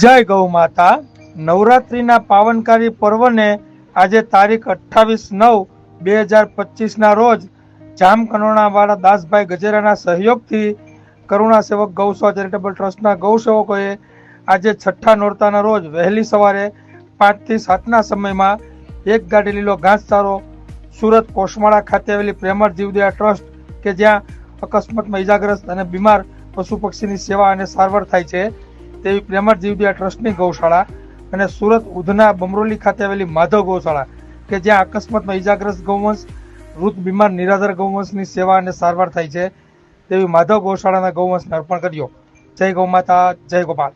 જય ગૌ માતા. નવરાત્રિના પાવનકારી પર્વને આજે તારીખ અઠ્ઠાવીસ નવ બે હજાર પચીસના રોજ જામકનોણાવાળા દાસભાઈ ગજેરાના સહયોગથી કરુણા સેવક ગૌસેવા ચેરિટેબલ ટ્રસ્ટના ગૌસેવકોએ આજે છઠ્ઠા નોરતાના રોજ વહેલી સવારે પાંચથી સાતના સમયમાં એક ગાડી લીલો ઘાસચારો સુરત કોસમાળા ખાતે આવેલી પ્રેમર જીવદયા ટ્રસ્ટ કે જ્યાં અકસ્માતમાં ઇજાગ્રસ્ત અને બીમાર પશુ પક્ષીની સેવા અને સારવાર થાય છે. તેવી પ્રેમર જીવદયા ટ્રસ્ટની ગૌશાળા અને સુરત ઉધના બમરોલી ખાતે આવેલી માધવ ગૌશાળા, કે જ્યાં અકસ્માતમાં ઇજાગ્રસ્ત ગૌવંશ, વૃદ્ધ બીમાર નિરાધાર ગૌવંશની સેવા અને સારવાર થાય છે, તેવી માધવ ગૌશાળાના ગૌવંશને અર્પણ કર્યો. જય ગૌ માતા, જય ગોપાલ.